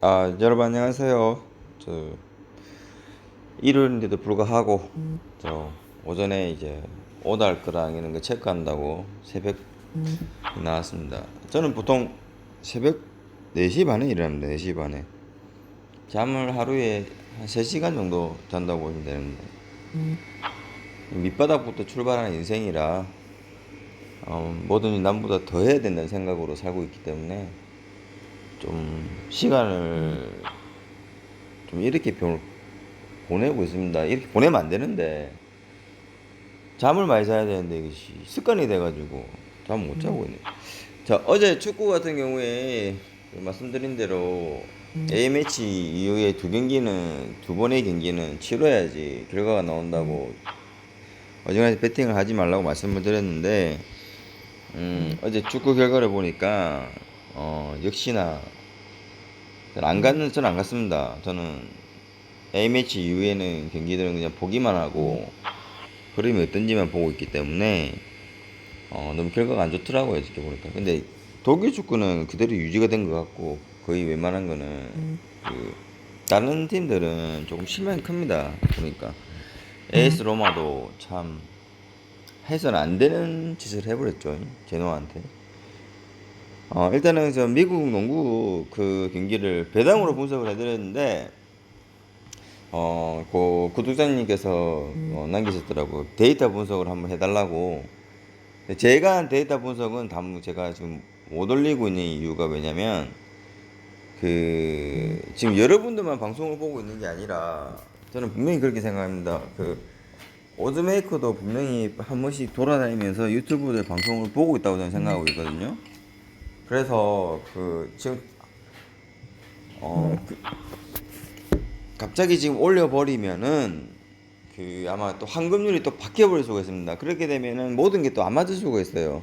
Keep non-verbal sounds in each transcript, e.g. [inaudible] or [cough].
아, 여러분 안녕하세요. 저 일요일인데도 불구하고 저 오전에 이제 오달 거랑 이런 거 체크한다고 새벽 나왔습니다. 저는 보통 새벽 4시 반에 일어납니다. 4시 반에. 잠을 하루에 한 3시간 정도 잔다고 보시면 되는데 밑바닥부터 출발하는 인생이라 어, 뭐든지 남보다 더 해야 된다는 생각으로 살고 있기 때문에 좀 시간을 좀 이렇게 보- 보내고 있습니다. 이렇게 보내면 안 되는데 잠을 많이 자야 되는데 이것이 습관이 돼가지고 잠 못 자고 있네. 자 어제 축구 같은 경우에 그 말씀드린 대로 A 매치 이후에 두 경기는 두 번의 경기는 치러야지 결과가 나온다고 어지간히 배팅을 하지 말라고 말씀을 드렸는데 음, 어제 축구 결과를 보니까 어, 역시나 안 갔는 저는 안 갔습니다. 저는 A 매치 이후에는 경기들은 그냥 보기만 하고 흐름이 어떤지만 보고 있기 때문에 어, 너무 결과가 안 좋더라고요 지켜 보니까. 근데 독일 축구는 그대로 유지가 된 것 같고 거의 웬만한 거는 그 다른 팀들은 조금 실망이 큽니다. 보니까 AS 로마도 참 해서는 안 되는 짓을 해버렸죠 제노한테. 어, 일단은 저 미국 농구 그 경기를 배당으로 분석을 해드렸는데, 어, 그 구독자님께서 어, 남기셨더라고. 데이터 분석을 한번 해달라고. 제가 한 데이터 분석은 다무 제가 지금 못 올리고 있는 이유가 왜냐면, 그, 지금 여러분들만 방송을 보고 있는 게 아니라, 저는 분명히 그렇게 생각합니다. 그, 오즈메이커도 분명히 한 번씩 돌아다니면서 유튜브들 방송을 보고 있다고 저는 생각하고 있거든요. 그래서 그 지금 어 그, 갑자기 지금 올려버리면은 그 아마 또 황금률이 또 바뀌어버릴 수가 있습니다. 그렇게 되면은 모든 게 또 안 맞을 수가 있어요.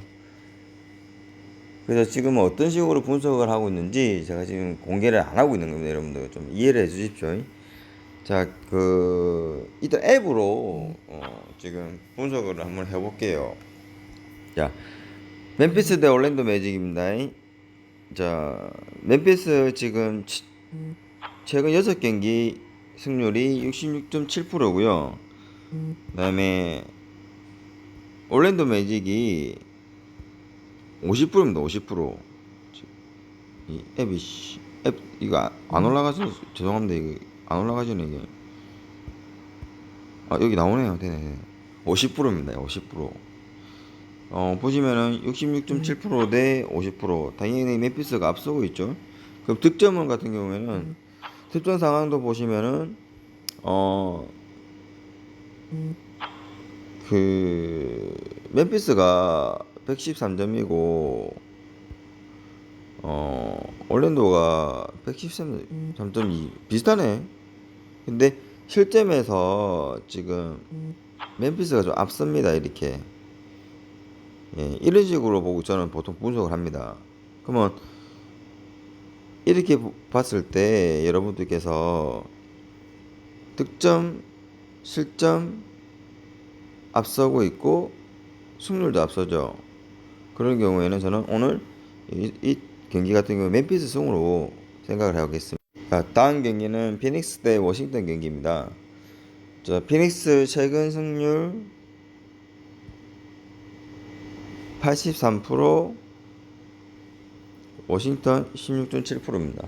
그래서 지금 어떤 식으로 분석을 하고 있는지 제가 지금 공개를 안 하고 있는 겁니다. 여러분들 좀 이해를 해 주십시오. 자, 그 일단 앱으로 어, 지금 분석을 한번 해볼게요. 자, 멤피스 대 올랜도 매직입니다. 자, 멤피스 지금 치- 최근 6경기 승률이 66.7%고요. 그다음에 올랜도 매직이 50%입니다. 50%. 이 앱이 씨, 앱 이거 안- 안 올라가서 죄송합니다. 이거 안 올라가지네 이게. 아 여기 나오네요. 되네. 50%입니다. 50%. 어 보시면은 66.7%대 50% 당연히 멤피스가 앞서고 있죠. 그럼 득점원 같은 경우에는 득점 상황도 보시면은 어 그 멤피스가 113점이고 어 올랜도가 113.2 비슷하네. 근데 실점에서 지금 멤피스가 좀 앞섭니다 이렇게. 예, 이런 식으로 보고 저는 보통 분석을 합니다. 그러면 이렇게 보- 봤을 때 여러분들께서 득점, 실점 앞서고 있고 승률도 앞서죠. 그런 경우에는 저는 오늘 이, 이 경기 같은 경우 멤피스 승으로 생각을 하겠습니다. 자, 다음 경기는 피닉스 대 워싱턴 경기입니다. 자, 피닉스 최근 승률 83% 워싱턴 16.7%입니다.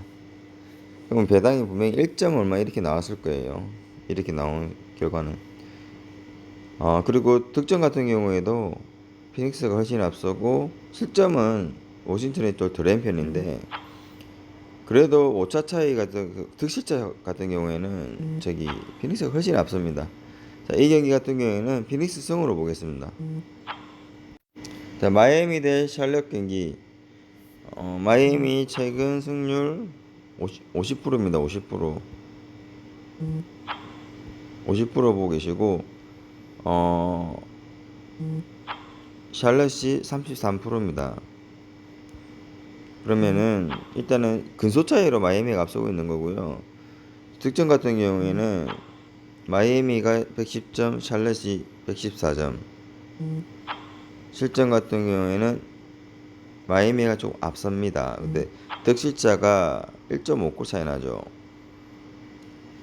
그럼 배당이 분명히 1점 얼마 이렇게 나왔을 거예요. 이렇게 나온 결과는. 아, 그리고 득점 같은 경우에도 피닉스가 훨씬 앞서고 실점은 워싱턴이 또 덜한 편인데 그래도 오차 차이 같은 그 득실차 같은 경우에는 저기 피닉스가 훨씬 앞섭니다. 자, 이 경기 같은 경우에는 피닉스 승으로 보겠습니다. 자, 마이애미 대 샬럿 경기. 어, 마이애미 최근 승률 50, 50%입니다. 50%. 50% 보고 계시고 어 샬럿이 33%입니다. 그러면은 일단은 근소 차이로 마이애미가 앞서고 있는 거고요. 득점 같은 경우에는 마이애미가 110점, 샬럿이 114점. 실점 같은 경우에는 마이애미가 좀 앞섭니다. 근데 득실자가 1.5골 차이 나죠.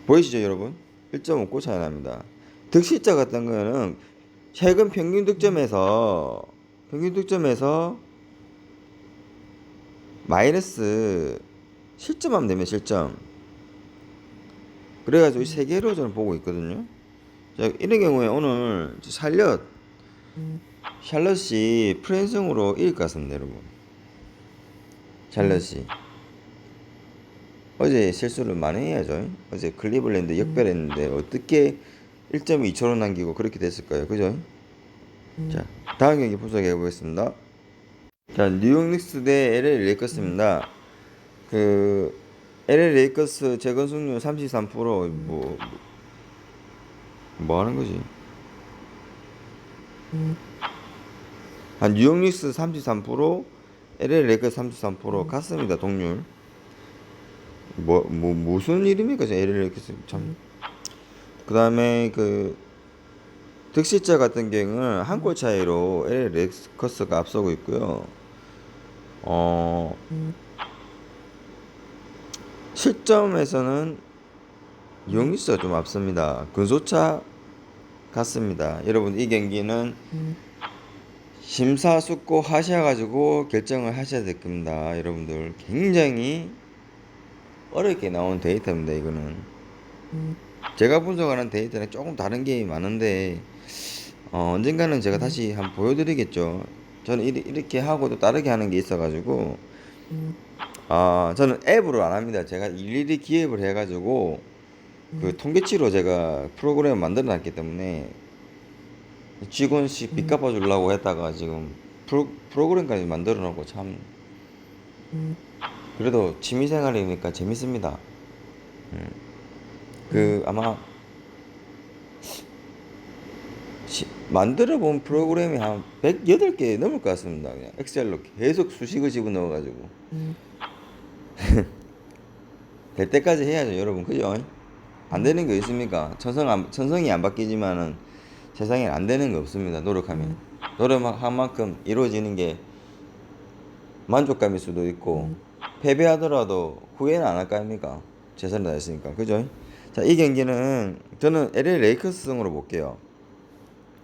보이시죠, 여러분? 1.5골 차이 납니다. 득실자 같은 거는 최근 평균 득점에서 평균 득점에서 마이너스 실점하면 되면 실점. 그래가지고 이 세 개로 저는 보고 있거든요. 자, 이런 경우에 오늘 샬럿 샬럿이 프랜승으로 이길 것 같습니다, 여러분. 샬럿이 어제 실수를 많이 해야죠. 어제 클리블랜드 역별했는데 어떻게 1.2초로 남기고 그렇게 됐을까요, 그죠? 자, 다음 경기 분석해 보겠습니다. 자, 뉴욕 닉스 대 LA 레이커스입니다. 그 LA 레이커스 재건 승률 33%뭐 뭐, 뭐 하는 거지? 한 뉴욕 닉스 33%, LA 레이커스 33% 같습니다. 동률. 뭐, 뭐 무슨? 저 LA 레이커스 참. 그다음에 그 득실자 같은 경우는 한 골 차이로 LA 레이커스가 앞서고 있고요. 어 실점에서는 용기스가 좀 앞섭니다. 근소차 같습니다. 여러분 이 경기는 심사숙고 하셔가지고 결정을 하셔야 될 겁니다. 여러분들 굉장히 어렵게 나온 데이터입니다. 이거는 제가 분석하는 데이터는 조금 다른 게 많은데 어, 언젠가는 제가 다시 한번 보여드리겠죠. 저는 이렇게 하고도 다르게 하는 게 있어가지고 아 저는 앱으로 안 합니다. 제가 일일이 기획을 해가지고 그 통계치로 제가 프로그램을 만들어 놨기 때문에 직원씩 빚 갚아 주려고 했다가 지금 프로, 프로그램까지 만들어 놓고 참 그래도 취미생활이니까 재밌습니다. 음. 그 아마 시- 만들어 본 프로그램이 한 108개 넘을 것 같습니다. 그냥 엑셀로 계속 수식을 집어넣어 가지고 [laughs] 될 때까지 해야죠, 여러분. 그죠? 안 되는 거 있습니까? 천성 안, 천성이 안 바뀌지만은 세상에 안 되는 거 없습니다. 노력하면. 노력한 만큼 이루어지는 게 만족감일 수도 있고, 패배하더라도 후회는 안 할 거 아닙니까? 최선을 다했으니까. 그죠? 자, 이 경기는 저는 LA 레이커스 승으로 볼게요.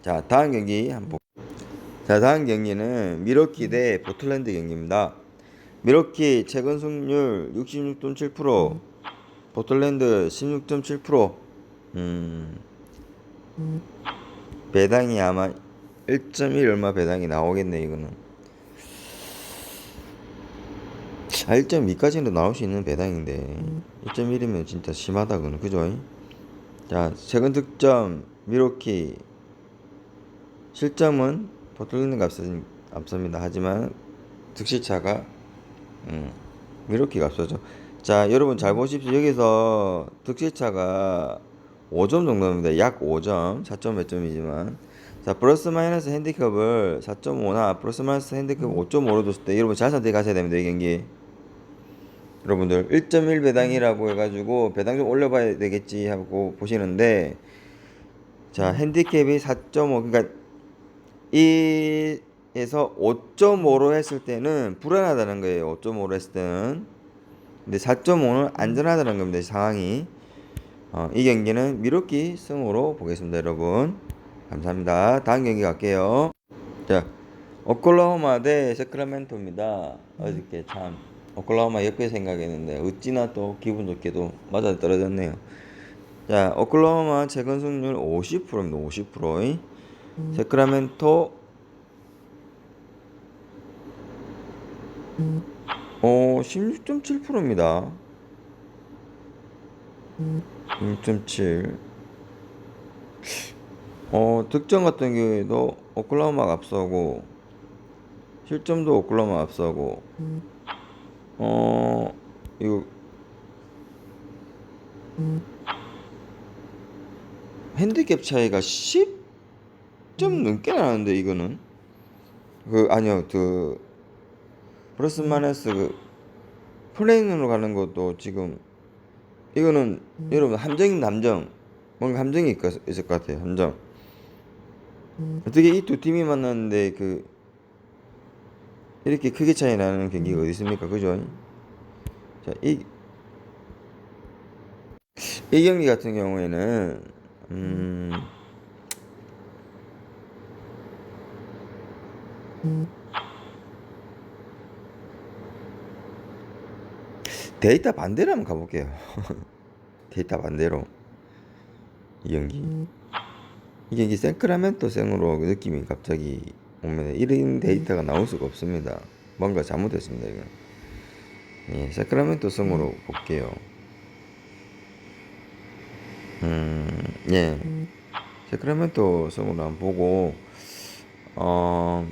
자, 다음 경기 한번 보- 자, 다음 경기는 미러키 대 포틀랜드 경기입니다. 미러키 최근 승률 66.7%, 포틀랜드 16.7%. 음. 배당이 아마 1.1 얼마 배당이 나오겠네 이거는. 아, 1.2까지는 나올 수 있는 배당인데 1.1이면 진짜 심하다 그는 그죠? 자 최근 득점 미로키 실점은 포틀랜드가 앞서, 앞섭니다. 하지만 득실차가 음, 미로키가 앞서죠. 자 여러분 잘 보십시오. 여기서 득실차가 5점 정도 입니다. 약 5점 4점 몇 점이지만 자 플러스 마이너스 핸디캡을 4.5나 플러스 마이너스 핸디캡 5.5로 줬을 때 여러분 잘 선택하셔야 됩니다. 이 경기 여러분들 1.1 배당이라고 해가지고 배당 좀 올려봐야 되겠지 하고 보시는데 자 핸디캡이 4.5 그러니까 이에서 5.5로 했을 때는 불안하다는 거예요 5.5로 했을 때는 근데 4.5는 안전하다는 겁니다 상황이 어, 이 경기는 미루키 승으로 보겠습니다 여러분. 감사합니다. 다음 경기 갈게요. 자 오클라호마 대 세크라멘토입니다. 어저께 참 오클라호마 역배 생각했는데 어찌나 또 기분 좋게도 맞아 떨어졌네요. 자 오클라호마 최근 승률 50%입니다 50% 세크라멘토. 어 16.7%입니다 6.7 어, 득점 같은 경우에도 오클라호마가 앞서고 실점도 오클라호마 앞서고. 어 이거. 핸디캡 차이가 10점 넘게 나는데 이거는? 그 아니요 그 플러스 마이너스 그 플레인으로 가는 것도 지금 이거는 여러분 함정입니다 함정. 뭔가 함정이 있- 있을 것 같아요 함정. 어떻게 이 두 팀이 만났는데 그 이렇게 크게 차이 나는 경기가 어디 있습니까? 그죠? 자이 이 경기 같은 경우에는 음, 데이터 반대로 한번 가볼게요. [laughs] 데이터 반대로 이 경기 이 경기 생크라멘토 생으로 그 느낌이 갑자기 오면 이런 데이터가 나올 수가 없습니다. 뭔가 잘못됐습니다 이거. 예, 세크라멘토 성으로 볼게요. 음, 예. 세크라멘토 성으로 한번 보고, 어,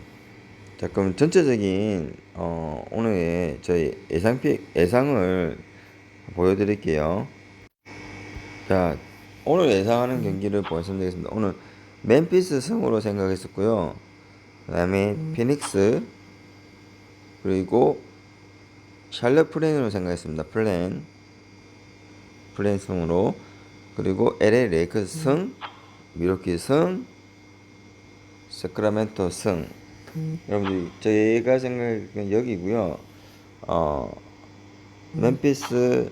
자, 그럼 전체적인, 어, 오늘의 저희 예상, 피, 예상을 보여드릴게요. 자, 오늘 예상하는 경기를 말씀드리겠습니다. 오늘 멤피스 성으로 생각했었고요. 그 다음에 피닉스, 그리고 샬럿 플랜으로 생각했습니다. 플랜. 플랜 승으로. 그리고 LA 레이커스 승, 미러키 승, 세크라멘토 승. 여러분들 저희가 생각한 여기고요. 어, 멤피스,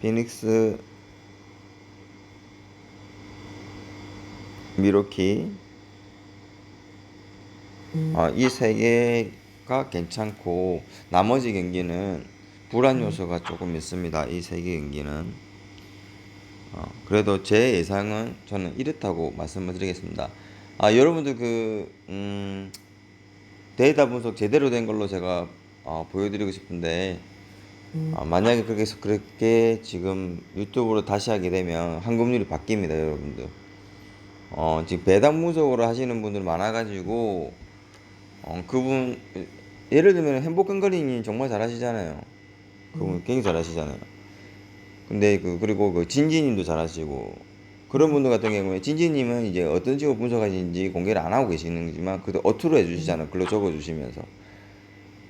피닉스, 미러키. 아, 이세 개가 괜찮고 나머지 경기는 불안 요소가 조금 있습니다. 이 세 개 경기는 어, 그래도 제 예상은 저는 이렇다고 말씀을 드리겠습니다. 아, 여러분들 그 음, 데이터 분석 제대로 된 걸로 제가 어, 보여드리고 싶은데 아, 만약에 그렇게 해서 그렇게 지금 유튜브로 다시 하게 되면 환급률이 바뀝니다, 여러분들. 어, 지금 배당 분석으로 하시는 분들 많아가지고 어, 그분 예를 들면 행복근거리님 정말 잘하시잖아요. 그분 굉장히 잘하시잖아요. 근데 그 그리고 그 진지님도 잘하시고 그런 분들 같은 경우에 진지님은 이제 어떤 식으로 분석하시는지 공개를 안 하고 계시는 거지만 그래도 어투로 해주시잖아요. 글로 적어주시면서.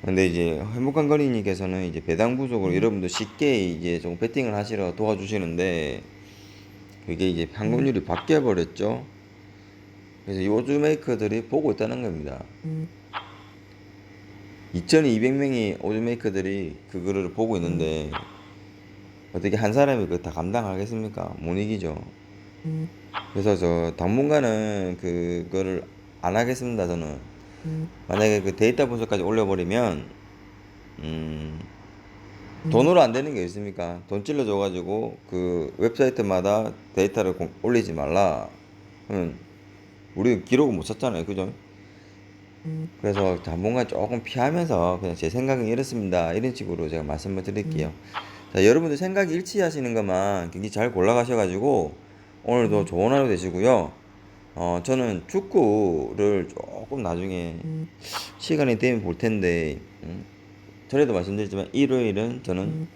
근데 이제 행복한 거리님께서는 이제 배당 부족으로 여러분들 쉽게 이제 좀 배팅을 하시러 도와주시는데 그게 이제 환급률이 바뀌어 버렸죠. 그래서 요즈 메이커들이 보고 있다는 겁니다. 2,200명이 오즈 메이커들이 그거를 보고 있는데 어떻게 한 사람이 그거 다 감당하겠습니까? 못 이기죠. 그래서 저 당분간은 그거를 안 하겠습니다. 저는 만약에 그 데이터 분석까지 올려버리면 음 돈으로 안 되는 게 있습니까? 돈 찔러줘 가지고 그 웹사이트마다 데이터를 공- 올리지 말라. 그러면 우리 기록을 못 찾잖아요, 그죠? 그래서 당분간 조금 피하면서 그냥 제 생각은 이렇습니다. 이런 식으로 제가 말씀을 드릴게요. 자, 여러분들 생각이 일치하시는 것만 굉장히 잘 골라가셔 가지고 오늘도 좋은 하루 되시고요. 어, 저는 축구를 조금 나중에 시간이 되면 볼 텐데, 음, 전에도 말씀드렸지만 일요일은 저는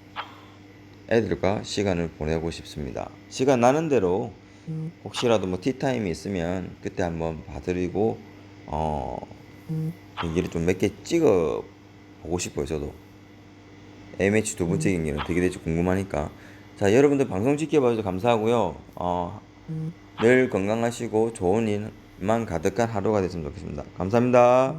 애들과 시간을 보내고 싶습니다. 시간 나는 대로 혹시라도 뭐 티타임이 있으면 그때 한번 봐드리고 어 경기를 좀 몇 개 찍어 보고 싶어요 저도. A매치 두 번째 경기는 어떻게 될지 궁금하니까 자 여러분들 방송 지켜봐주셔서 감사하고요. 어, 늘 건강하시고 좋은 일만 가득한 하루가 됐으면 좋겠습니다. 감사합니다